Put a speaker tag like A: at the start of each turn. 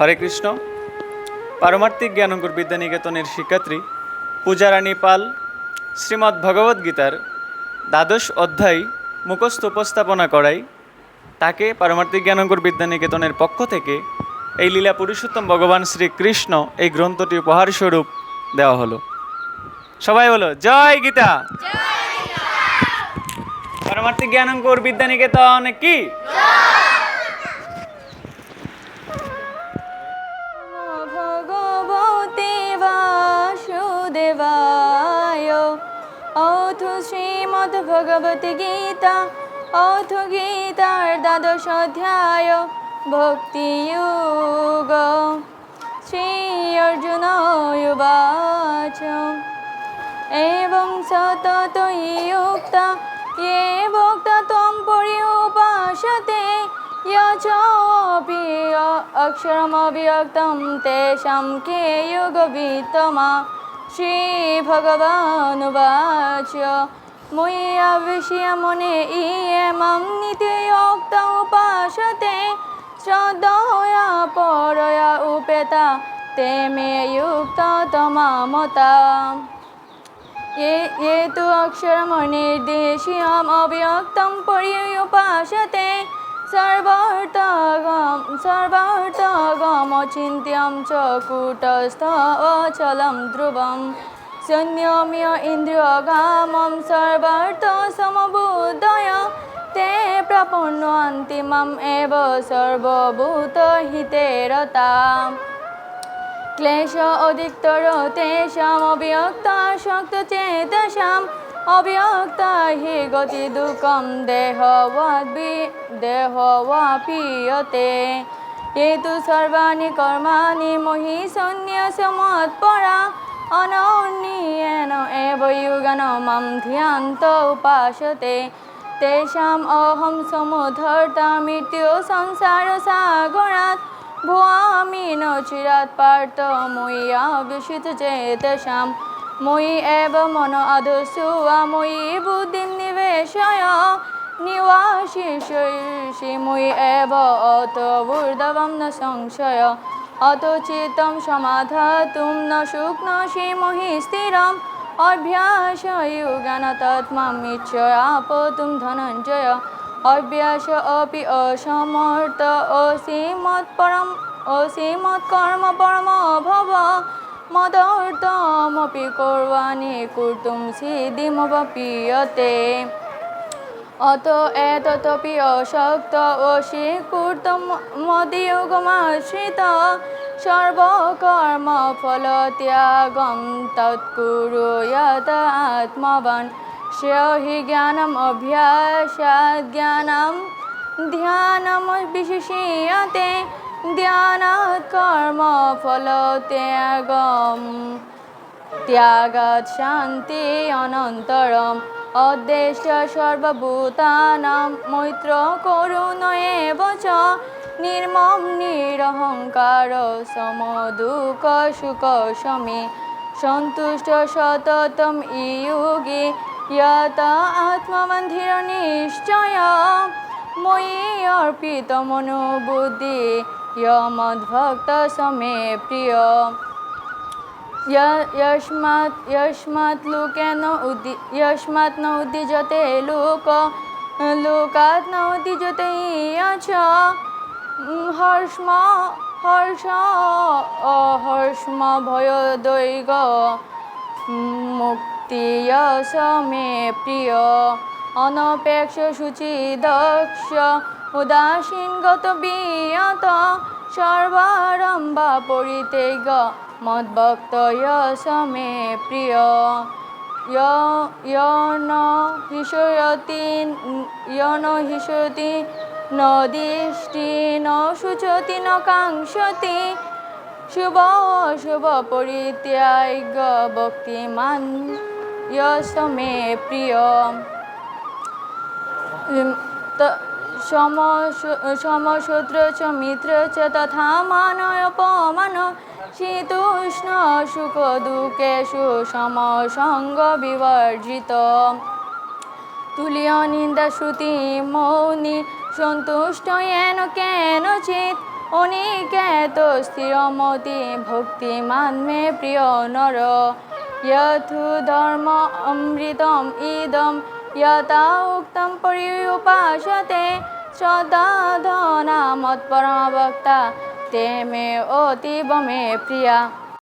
A: হরে কৃষ্ণ। পারমার্থিক জ্ঞানঙ্কুর বিদ্যানিকেতনের শিক্ষার্থী পূজারানী পাল শ্রীমদ্ ভগবদ্গীতার দ্বাদশ অধ্যায় মুখস্থ উপস্থাপনা করাই তাকে পারমার্থিক জ্ঞানঙ্কুর বিদ্যানিকেতনের পক্ষ থেকে এই লীলা পুরুষোত্তম ভগবান শ্রীকৃষ্ণ এই গ্রন্থটি উপহার স্বরূপ দেওয়া হলো। সবাই বলো জয় গীতা! পারমার্থিক জ্ঞানঙ্কুর বিদ্যানিকেতন কি?
B: শ্রীমদ্ ভগবত গীতা অথ গীতার দ্বাদশ অধ্যায় ভক্তিযুগ শ্রী অর্জুন উবাচ एवं सतत युक्ता ये भोक्ता त्वं पर्युपासते यचोऽपि अक्षरमव्यक्तं तेषां के युगवित्तमा श्रीभगवानुवाच मुय्याविश्य मुने इयमं नित्ययोक्ता उपासते श्रद्धया परया उपेता ते मे युक्ता तमामता ये ये तु अक्षरमनिर्देश्यम् अव्यक्तं पर्युपासते सर्वार्थगं सर्वार्थगमचिन्त्यं च कूटस्थ अचलं সৈন্যমীয় ইন্দ্রিয়গামম সর্বার্থ সমবুদয় তে প্রপন্ন অন্তিমম এব সর্বভূত হিতে ক্লেশ অধিকতর তেষাম অবিয়ক্ত শক্ত চেতসাম অবিয়ক্ত হি গতি দুঃখম দেহ ওয়াপি দেহ ওয়াপিয়তে এই তু সর্বাণী কর্মাণী মহি সন্ন্যাসমৎপরা অনৌনীয়েন এব মম ধ্যান্ত উপাসতে। তেষাম অহম সমুধর্তা মৃত্যু সংসার সাগরাত। ভুয়ামি নচিরাত পার্ত মুইয়া বিশিত চেতসাম মুই এব মন আদসুয়া মুই বুদ্ধিম নিবেশয়। নিবাশিষি মুই এব অত বুর্ধবম সংশয়। অতচিতম সমাধাতুম ন শুকনসি মহি স্থিরম। অভ্যাস ইউগান অভ্যাসয়োগান তৎমামিচ্ছয়াপতুম ধনঞ্জয়। অভ্যাস অপি অসমর্থ অসীমত পরম অসীমত কর্ম পরম ভব মদর্তমপি কর্বাণি কর্তুম সিদ্ধিমবাপিয়তে অত এত শক্ত ও শিকুর্ত মদীয় সর্বকর্ম ফল ত্যাগম তৎকুরুয়ত আত্মবান। হি জ্ঞানম অভ্যাস জ্ঞানম ধ্যানম বিশিষিয়তে। ধ্যান কর্ম ফল ত্যাগম ত্যাগৎ শান্তি অনন্তরম অদ্দেশ্য সর্বভূতানাম, মৈত্র করুণ এব চ নির্মম নিরহংকার সম দুঃখ সুখ সমী, সন্তুষ্ট সততম ইয়োগী, ইয়ত আত্মবন্ধির নিশ্চয় ময়ি অর্পিত মনোবুদ্ধি ইয় মদ্ভক্ত সমে প্রিয় યશમત યશમત લોકેનો ઉદ્ધિ યશમત ન ઉદ્ધિ જતે લોક લોકાત ન ઉદ્ધિ જતે યચ হর্ষমা হর্ষ হর্ষম ভয় দৈগ মুক্তিয়স মে প্রিয় অনপেক্ষ শুচি দক্ষ উদাসীন গত বিয়ত সর্বারম্বা পড়িতে গ। মদ্ভক্ত সমে প্রিয়। ন হিষয়তি ন সুচতি, ন কাংসতি শুভ শুভ পরিত্যাগ ভক্তিমান। ইয়সমে প্রিয়। সম চ, মিত্র চ, তথা মানপমান শীতোষ্ণ সুখ দুঃখেষু সমসঙ্গ বিবর্জিত। তুলিয় নিন্দা শ্রুতি মৌনি, সন্তুষ্ট এন কেন চিত? অনিকেত স্থিরমতি ভক্তি মানমে প্রিয় নর। ইয়থু ধর্ম অমৃতম ইদম यथा उक्तम पर्युपासते श्रद्धाधना मत्परमा भक्ता ते मे अतीव मे प्रिया